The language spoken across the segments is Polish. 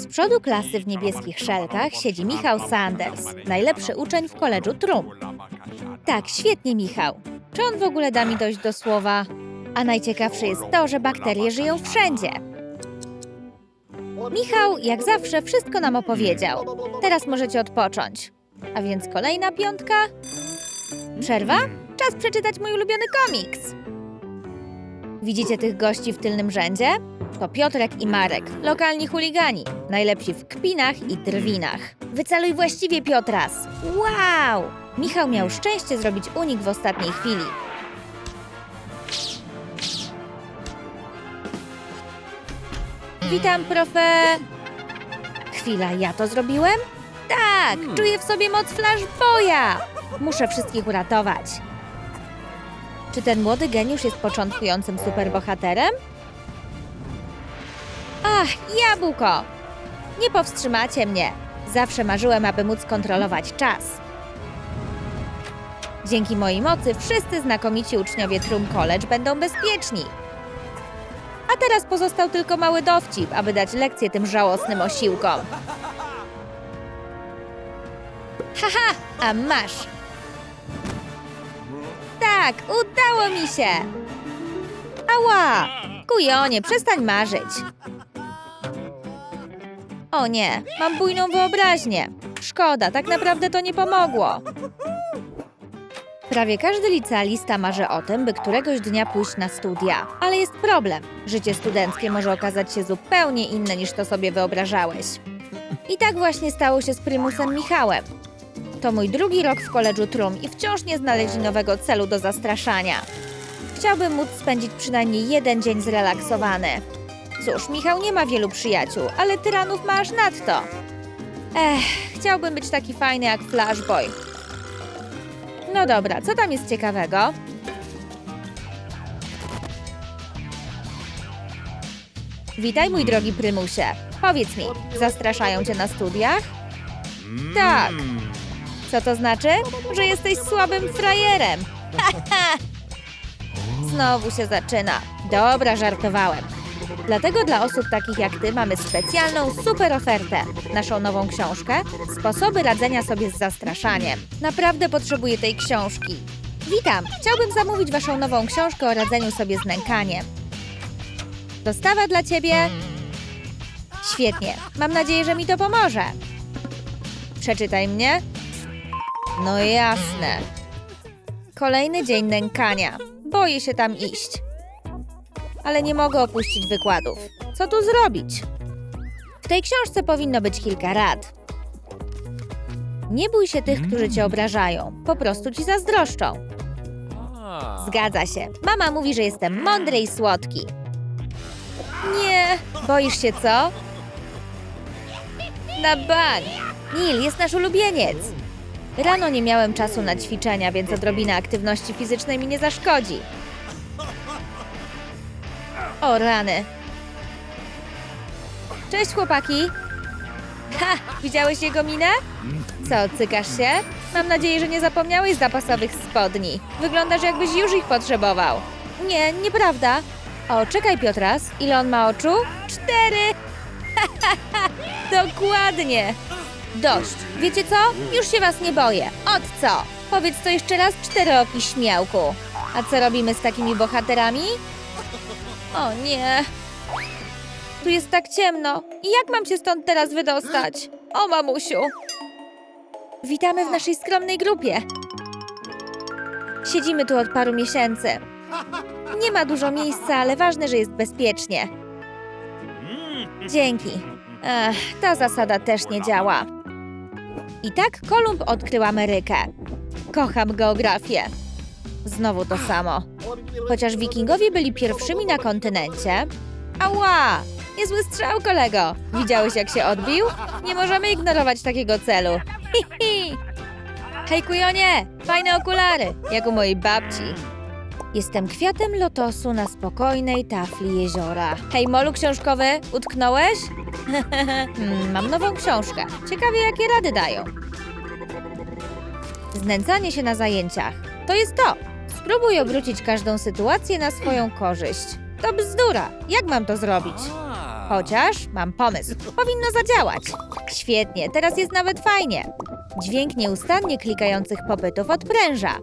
Z przodu klasy w niebieskich szelkach siedzi Michał Sanders, najlepszy uczeń w koledżu Trum. Tak, świetnie, Michał. Czy on w ogóle da mi dojść do słowa? A najciekawsze jest to, że bakterie żyją wszędzie. Michał, jak zawsze, wszystko nam opowiedział. Teraz możecie odpocząć. A więc kolejna piątka. Przerwa? Czas przeczytać mój ulubiony komiks. Widzicie tych gości w tylnym rzędzie? To Piotrek i Marek, lokalni chuligani, najlepsi w kpinach i drwinach. Wyceluj właściwie, Piotras! Wow! Michał miał szczęście zrobić unik w ostatniej chwili. Witam, profe... Chwila, ja to zrobiłem? Tak, czuję w sobie moc flashboya! Muszę wszystkich uratować. Czy ten młody geniusz jest początkującym superbohaterem? Ach, jabłko! Nie powstrzymacie mnie. Zawsze marzyłem, aby móc kontrolować czas. Dzięki mojej mocy wszyscy znakomici uczniowie Trum College będą bezpieczni. A teraz pozostał tylko mały dowcip, aby dać lekcję tym żałosnym osiłkom. Haha, a masz! Tak, udało mi się! Ała! Kujonie, przestań marzyć. O nie, mam bujną wyobraźnię. Szkoda, tak naprawdę to nie pomogło. Prawie każdy licealista marzy o tym, by któregoś dnia pójść na studia. Ale jest problem. Życie studenckie może okazać się zupełnie inne niż to sobie wyobrażałeś. I tak właśnie stało się z prymusem Michałem. To mój drugi rok w koledżu Trum i wciąż nie znaleźli nowego celu do zastraszania. Chciałbym móc spędzić przynajmniej jeden dzień zrelaksowany. Cóż, Michał nie ma wielu przyjaciół, ale tyranów ma aż nadto. Ech, chciałbym być taki fajny jak Flashboy. No dobra, co tam jest ciekawego? Witaj, mój drogi prymusie. Powiedz mi, zastraszają cię na studiach? Tak. Co to znaczy? Że jesteś słabym frajerem. Znowu się zaczyna. Dobra, żartowałem. Dlatego dla osób takich jak ty mamy specjalną super ofertę. Naszą nową książkę Sposoby radzenia sobie z zastraszaniem. Naprawdę potrzebuję tej książki. Witam! Chciałbym zamówić waszą nową książkę o radzeniu sobie z nękaniem. Dostawa dla ciebie. Świetnie. Mam nadzieję, że mi to pomoże. Przeczytaj mnie. No jasne. Kolejny dzień nękania. Boję się tam iść. Ale nie mogę opuścić wykładów. Co tu zrobić? W tej książce powinno być kilka rad. Nie bój się tych, którzy cię obrażają. Po prostu ci zazdroszczą. Zgadza się. Mama mówi, że jestem mądry i słodki. Nie. Boisz się co? Na bank. Nil jest nasz ulubieniec. Rano nie miałem czasu na ćwiczenia, więc odrobina aktywności fizycznej mi nie zaszkodzi. O rany. Cześć chłopaki. Ha, widziałeś jego minę? Co, cykasz się? Mam nadzieję, że nie zapomniałeś zapasowych spodni. Wyglądasz jakbyś już ich potrzebował. Nie, nieprawda. O, czekaj Piotras, ile on ma oczu? Cztery! Dokładnie! Dość. Wiecie co? Już się was nie boję. Od co? Powiedz to jeszcze raz czterooki śmiałku. A co robimy z takimi bohaterami? O nie. Tu jest tak ciemno. Jak mam się stąd teraz wydostać? O mamusiu. Witamy w naszej skromnej grupie. Siedzimy tu od paru miesięcy. Nie ma dużo miejsca, ale ważne, że jest bezpiecznie. Dzięki. Ech, ta zasada też nie działa. I tak Kolumb odkrył Amerykę. Kocham geografię. Znowu to samo. Chociaż wikingowie byli pierwszymi na kontynencie. Ała! Niezły strzał, kolego! Widziałeś, jak się odbił? Nie możemy ignorować takiego celu. Hi, hi. Hej, kujonie! Fajne okulary, jak u mojej babci. Jestem kwiatem lotosu na spokojnej tafli jeziora. Hej, molu książkowy, utknąłeś? Hmm, mam nową książkę. Ciekawie, jakie rady dają. Znęcanie się na zajęciach. To jest to. Spróbuj obrócić każdą sytuację na swoją korzyść. To bzdura. Jak mam to zrobić? Chociaż mam pomysł. Powinno zadziałać. Świetnie, teraz jest nawet fajnie. Dźwięk nieustannie klikających popytów odpręża.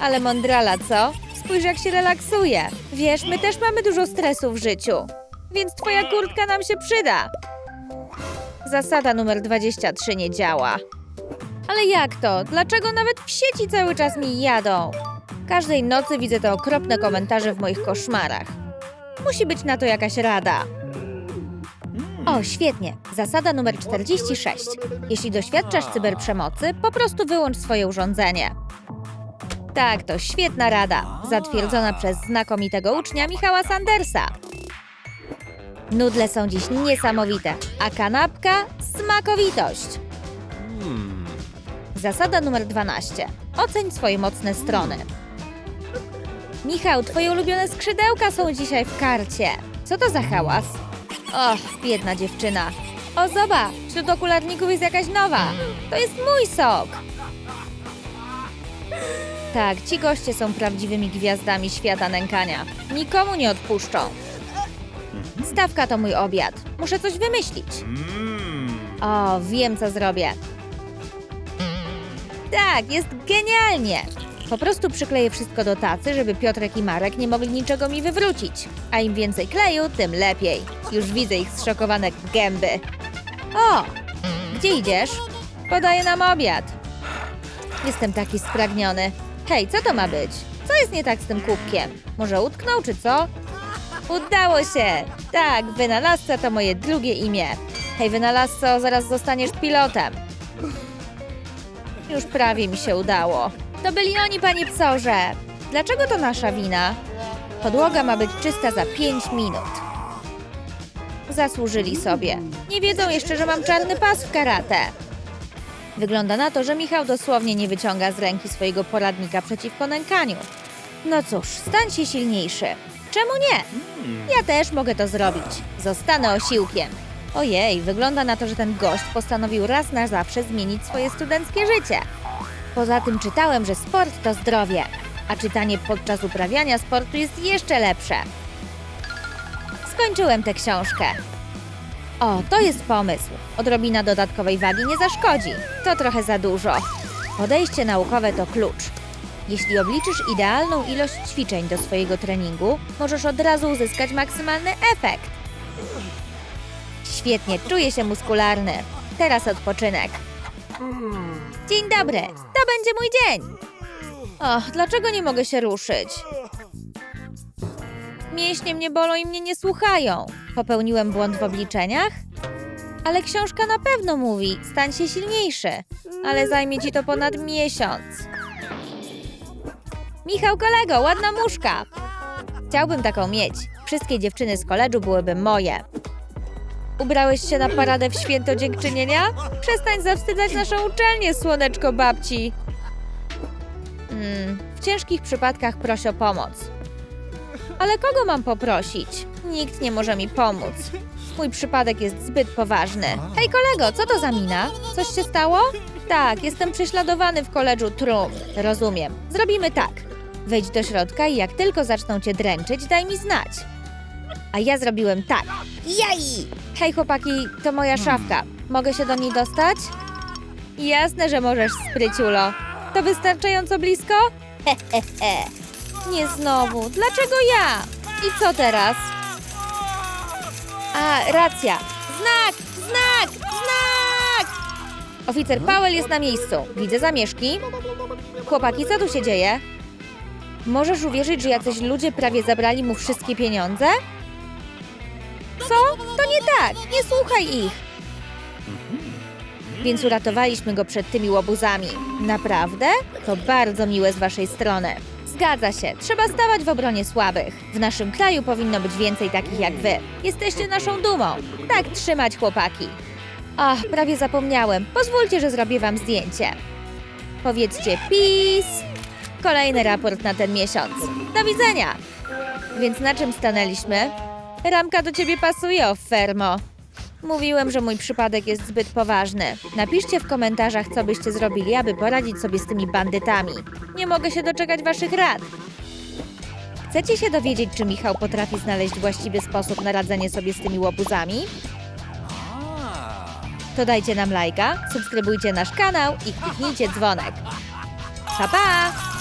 Ale mądrala, co? Spójrz, jak się relaksuje. Wiesz, my też mamy dużo stresu w życiu. Więc twoja kurtka nam się przyda. Zasada numer 23 nie działa. Ale jak to? Dlaczego nawet w sieci cały czas mi jadą? Każdej nocy widzę te okropne komentarze w moich koszmarach. Musi być na to jakaś rada. O, świetnie. Zasada numer 46. Jeśli doświadczasz cyberprzemocy, po prostu wyłącz swoje urządzenie. Tak, to świetna rada, zatwierdzona przez znakomitego ucznia Michała Sandersa. Nudle są dziś niesamowite, a kanapka smakowitość. Zasada numer 12. Oceń swoje mocne strony. Michał, twoje ulubione skrzydełka są dzisiaj w karcie. Co to za hałas? Och, biedna dziewczyna. O, zobacz, wśród okularników jest jakaś nowa. To jest mój sok. Tak, ci goście są prawdziwymi gwiazdami świata nękania. Nikomu nie odpuszczą. Stawka to mój obiad. Muszę coś wymyślić. O, wiem co zrobię. Tak, jest genialnie! Po prostu przykleję wszystko do tacy, żeby Piotrek i Marek nie mogli niczego mi wywrócić. A im więcej kleju, tym lepiej. Już widzę ich zszokowane gęby. O! Gdzie idziesz? Podaję nam obiad. Jestem taki spragniony. Hej, co to ma być? Co jest nie tak z tym kubkiem? Może utknął, czy co? Udało się! Tak, wynalazca to moje drugie imię. Hej, wynalazco, zaraz zostaniesz pilotem. Już prawie mi się udało. To byli oni, panie psorze. Dlaczego to nasza wina? Podłoga ma być czysta za 5 minut. Zasłużyli sobie. Nie wiedzą jeszcze, że mam czarny pas w karate. Wygląda na to, że Michał dosłownie nie wyciąga z ręki swojego poradnika przeciwko nękaniu. No cóż, stań się silniejszy. Czemu nie? Ja też mogę to zrobić. Zostanę osiłkiem. Ojej, wygląda na to, że ten gość postanowił raz na zawsze zmienić swoje studenckie życie. Poza tym czytałem, że sport to zdrowie, a czytanie podczas uprawiania sportu jest jeszcze lepsze. Skończyłem tę książkę. O, to jest pomysł. Odrobina dodatkowej wagi nie zaszkodzi. To trochę za dużo. Podejście naukowe to klucz. Jeśli obliczysz idealną ilość ćwiczeń do swojego treningu, możesz od razu uzyskać maksymalny efekt. Świetnie, czuję się muskularny. Teraz odpoczynek. Dzień dobry, będzie mój dzień. Och, dlaczego nie mogę się ruszyć? Mięśnie mnie bolą i mnie nie słuchają. Popełniłem błąd w obliczeniach? Ale książka na pewno mówi, stań się silniejszy. Ale zajmie ci to ponad miesiąc. Michał, kolego, ładna muszka. Chciałbym taką mieć. Wszystkie dziewczyny z koledżu byłyby moje. Ubrałeś się na paradę w święto dziękczynienia? Przestań zawstydzać naszą uczelnię, słoneczko babci. Mm, w ciężkich przypadkach proś o pomoc. Ale kogo mam poprosić? Nikt nie może mi pomóc. Mój przypadek jest zbyt poważny. Hej kolego, co to za mina? Coś się stało? Tak, jestem prześladowany w koledżu Trum. Rozumiem. Zrobimy tak. Wejdź do środka i jak tylko zaczną cię dręczyć, daj mi znać. A ja zrobiłem tak. Jaj! Hej chłopaki, to moja szafka. Mogę się do niej dostać? Jasne, że możesz, spryciulo. To wystarczająco blisko? Hehehe. Nie znowu. Dlaczego ja? I co teraz? A, racja. Znak! Znak! Znak! Oficer Powell jest na miejscu. Widzę zamieszki. Chłopaki, co tu się dzieje? Możesz uwierzyć, że jacyś ludzie prawie zabrali mu wszystkie pieniądze? Co? Nie tak! Nie słuchaj ich! Więc uratowaliśmy go przed tymi łobuzami. Naprawdę? To bardzo miłe z waszej strony. Zgadza się, trzeba stawać w obronie słabych. W naszym kraju powinno być więcej takich jak wy. Jesteście naszą dumą. Tak trzymać, chłopaki. Ach, prawie zapomniałem. Pozwólcie, że zrobię wam zdjęcie. Powiedzcie peace. Kolejny raport na ten miesiąc. Do widzenia! Więc na czym stanęliśmy? Ramka do ciebie pasuje, fermo. Mówiłem, że mój przypadek jest zbyt poważny. Napiszcie w komentarzach, co byście zrobili, aby poradzić sobie z tymi bandytami. Nie mogę się doczekać waszych rad. Chcecie się dowiedzieć, czy Michał potrafi znaleźć właściwy sposób na radzenie sobie z tymi łobuzami? To dajcie nam lajka, subskrybujcie nasz kanał i kliknijcie dzwonek. Pa, pa!